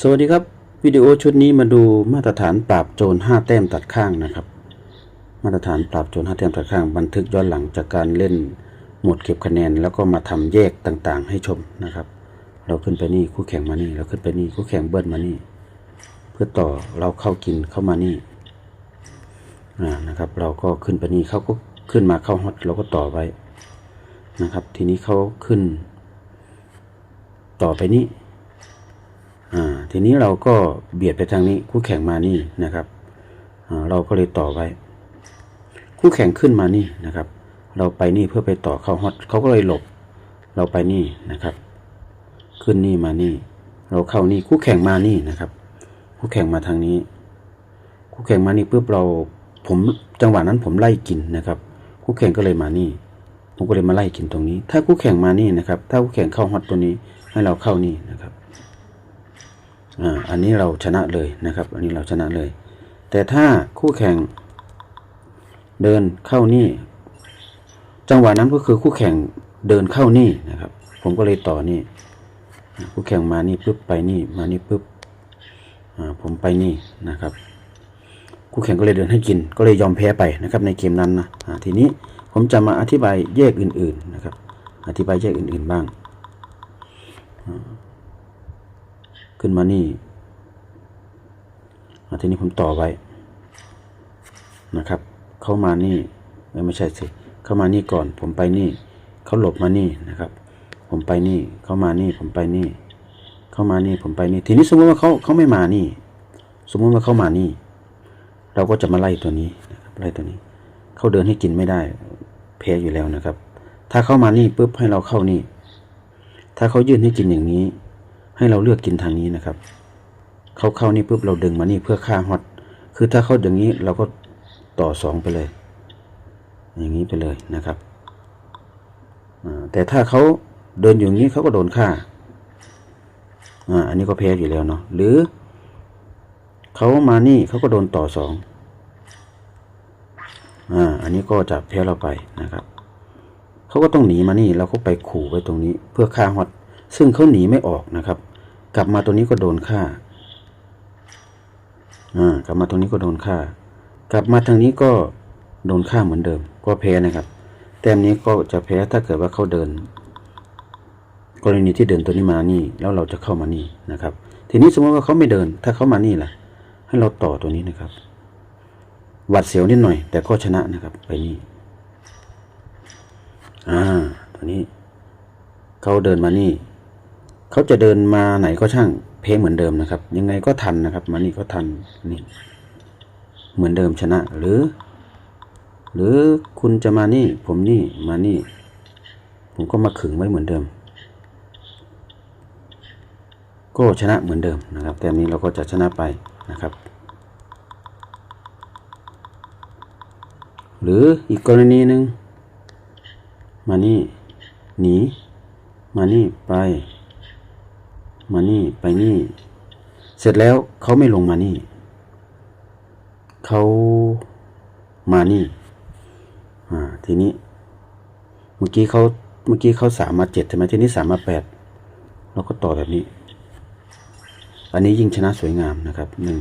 สวัสดีครับ วิดีโอชุดนี้มาดูมาตรฐานปราบโจร5แต้มตัดข้างนะครับ มาตรฐานปราบโจร5แต้มตัดข้าง บันทึกย้อนหลังจากการเล่นหมดเก็บคะแนน แล้วก็มาทำแยกต่างๆ ให้ชมนะครับ เราขึ้นไปนี่คู่แข่งมานี่ เราขึ้นไปนี่คู่แข่งเบิ้ลมานี่ เพื่อต่อเราเข้ากินเข้ามานี่อ่านะครับ เราก็ขึ้นไปนี่เขาก็ขึ้นมาเข้าฮอตเราก็ต่อไว้นะครับ ทีนี้เขาขึ้น ต่อไปนี้อ่ ทีนี้เราก็เบียดไปทางนี้ คู่แข่งมานี่นะครับอ่าเราก็เลยต่อไว้ คู่แข่งขึ้นมานี่นะครับ เราไปนี่เพื่อไปต่อเข้าฮอตเขาก็เลยหลบ เราไปนี่นะครับ ขึ้นนี่มานี่ เราเข้านี่คู่แข่งมานี่นะครับ คู่แข่งมาทางนี้ คู่แข่งมานี่ปุ๊บเราผมจังหวะนั้นผมไล่กินนะครับ คู่แข่งก็เลยมานี่ ผมก็เลยมาไล่กินตรงนี้ ถ้าคู่แข่งมานี่นะครับ ถ้าคู่แข่งเข้าฮอตตัวนี้ให้เราเข้านี่นะครับ อ่าอันนี้เราชนะเลยนะครับ อันนี้เราชนะเลย แต่ถ้าคู่แข่งเดินเข้านี่ จังหวะนั้นก็คือคู่แข่งเดินเข้านี่นะครับ ผมก็เลยต่อนี่ คู่แข่งมานี่ปุ๊บไปนี่ มานี่ปุ๊บอ่าผมไปนี่นะครับ คู่แข่งก็เลยเดินให้กิน ก็เลยยอมแพ้ไปนะครับในเกมนั้นนะอ่าทีนี้ผมจะมาอธิบายแยกอื่น ๆนะครับ อธิบายแยกอื่น ๆบ้าง ขึ้นมานี่ทีนี้ผมต่อไว้นะครับ เข้ามานี่เอ้ยไม่ใช่สิเข้ามานี่ก่อน ผมไปนี่ เขาหลบมานี่นะครับ ผมไปนี่ เข้ามานี่ ผมไปนี่ เข้ามานี่ ผมไปนี่ ทีนี้สมมติว่าเขาเขาไม่มานี่ สมมติว่าเข้ามานี่ เราก็จะมาไล่ตัวนี้นะครับไล่ตัวนี้ เขาเดินให้กินไม่ได้แพ้อยู่แล้วนะครับ ถ้าเข้ามานี่ปุ๊บให้เราเข้านี่ ถ้าเขายื่นให้กินอย่างนี้ ให้เราเลือกกินทางนี้นะครับ เขาเข้านี่ปุ๊บเราดึงมานี่เพื่อฆ่าฮอตคือถ้าเขาอย่างนี้เราก็ต่อสองไปเลย อย่างนี้ไปเลยนะครับแต่ถ้าเขาเดินอยู่อย่างนี้เขาก็โดนฆ่าอ่าอันนี้ก็แพ้อยู่แล้วเนาะหรือเขามานี่เขาก็โดนต่อสองอ่าอันนี้ก็จะแพ้เราไปนะครับเขาก็ต้องหนีมานี่เราก็ไปขู่ไว้ตรงนี้เพื่อฆ่าฮอต ซึ่งเขาหนีไม่ออกนะครับ กลับมาตรงนี้ก็โดนฆ่าอ่ากลับมาตรงนี้ก็โดนฆ่า กลับมาทางนี้ก็โดนฆ่าเหมือนเดิม ก็แพ้นะครับ แต้มนี้ก็จะแพ้ถ้าเกิดว่าเขาเดิน กรณีที่เดินตัวนี้มานี่ แล้วเราจะเข้ามานี่นะครับ ทีนี้สมมติว่าเขาไม่เดิน ถ้าเขามานี่ล่ะ ให้เราต่อตัวนี้นะครับ หวัดเสียวนิดหน่อย แต่ก็ชนะนะครับ ไปนี่ อ่า ตัวนี้ เขาเดินมานี่ เขาจะเดินมาไหนก็ช่าง เพเหมือนเดิมนะครับ ยังไงก็ทันนะครับ มานี่ก็ทันนี่เหมือนเดิมชนะ หรือ หรือคุณจะมานี่ ผมนี่มานี่ ผมก็มาขึงไว้เหมือนเดิม ก็ชนะเหมือนเดิมนะครับแต่นี้เราก็จะชนะไปนะครับ หรืออีกกรณีหนึ่งมานี่หนีมานี่ไป มานี่ไปนี่ เสร็จแล้วเขาไม่ลงมานี่ เขามานี่อ่าทีนี้ เมื่อกี้เขาเมื่อกี้เขาสามมาเจ็ดใช่ไหมทีนี้สามมาแปดเราก็ต่อแบบนี้ อันนี้ยิ่งชนะสวยงามนะครับหนึ่ง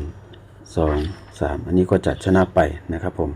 สองสามอันนี้ก็จะชนะไปนะครับผม